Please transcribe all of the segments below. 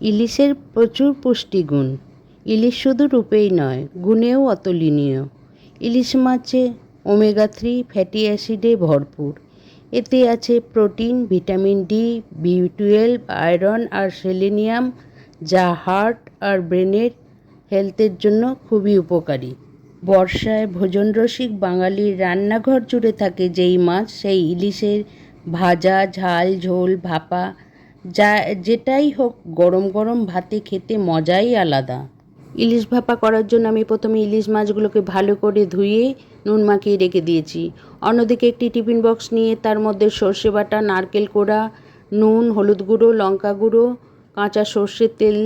ইলিশের প্রচুর পুষ্টিগুণ। ইলিশ শুধু রূপেই নয়, গুণেও অতুলনীয়। ইলিশ মাছে ওমেগা থ্রি ফ্যাটি অ্যাসিডে ভরপুর। এতে আছে protein, vitamin D, B twelve, iron আর সেলেনিয়াম, যা হার্ট আর ব্রেনের হেলথের জন্য খুবই উপকারী। বর্ষায় ভোজনরসিক বাঙালির রান্নাঘর জুড়ে থাকে যেই মাছ, সেই ইলিশের ভাজা, ঝাল, ঝোল, ভাপা যা, যেটাই হোক, গরম গরম ভাতে খেতে মজাই আলাদা। ইলিশ ভাপা করার জন্য আমি প্রথমে ইলিশ মাছগুলোকে ভালো করে ধুয়ে নুন মাখিয়ে রেখে দিয়েছি। অন্যদিকে একটি টিফিন বক্স নিয়ে তার মধ্যে সর্ষে বাটা, নারকেল কোড়া, নুন, হলুদ গুঁড়ো, লঙ্কা গুঁড়ো, কাঁচা সর্ষের তেল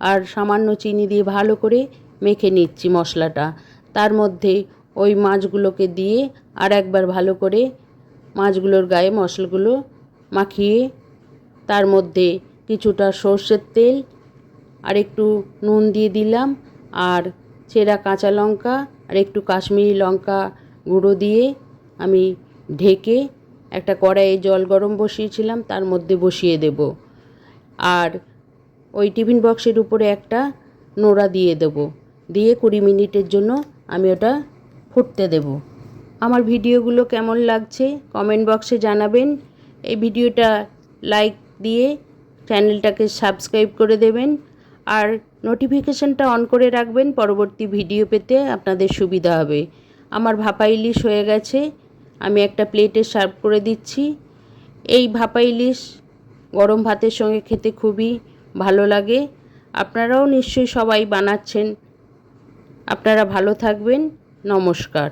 আর সামান্য চিনি দিয়ে ভালো করে মেখে নিচ্ছি মশলাটা। তার মধ্যে ওই মাছগুলোকে দিয়ে আর একবার ভালো করে মাছগুলোর গায়ে মশলাগুলো মাখিয়ে তার মধ্যে কিছুটা সর্ষের তেল, আর একটু নুন দিয়ে দিলাম, আর চেরা কাঁচা লঙ্কা, আর একটু কাশ্মীরি লঙ্কা গুঁড়ো দিয়ে আমি ঢেকে একটা কড়াইয়ে জল গরম বসিয়েছিলাম, তার মধ্যে বসিয়ে দেব। আর ওই টিফিন বক্সের উপরে একটা নোড়া দিয়ে দেব। দিয়ে কুড়ি মিনিটের জন্য আমি ওটা ফুটতে দেব। আমার ভিডিওগুলো কেমন লাগছে? কমেন্ট বক্সে জানাবেন। এই ভিডিওটা লাইক দিয়ে চ্যানেলটাকে সাবস্ক্রাইব করে দেবেন আর নোটিফিকেশানটা অন করে রাখবেন, পরবর্তী ভিডিও পেতে আপনাদের সুবিধা হবে। আমার ভাপা ইলিশ হয়ে গেছে, আমি একটা প্লেটে সার্ভ করে দিচ্ছি। এই ভাপা ইলিশ গরম ভাতের সঙ্গে খেতে খুবই ভালো লাগে। আপনারাও নিশ্চয়ই সবাই বানাচ্ছেন। আপনারা ভালো থাকবেন। নমস্কার।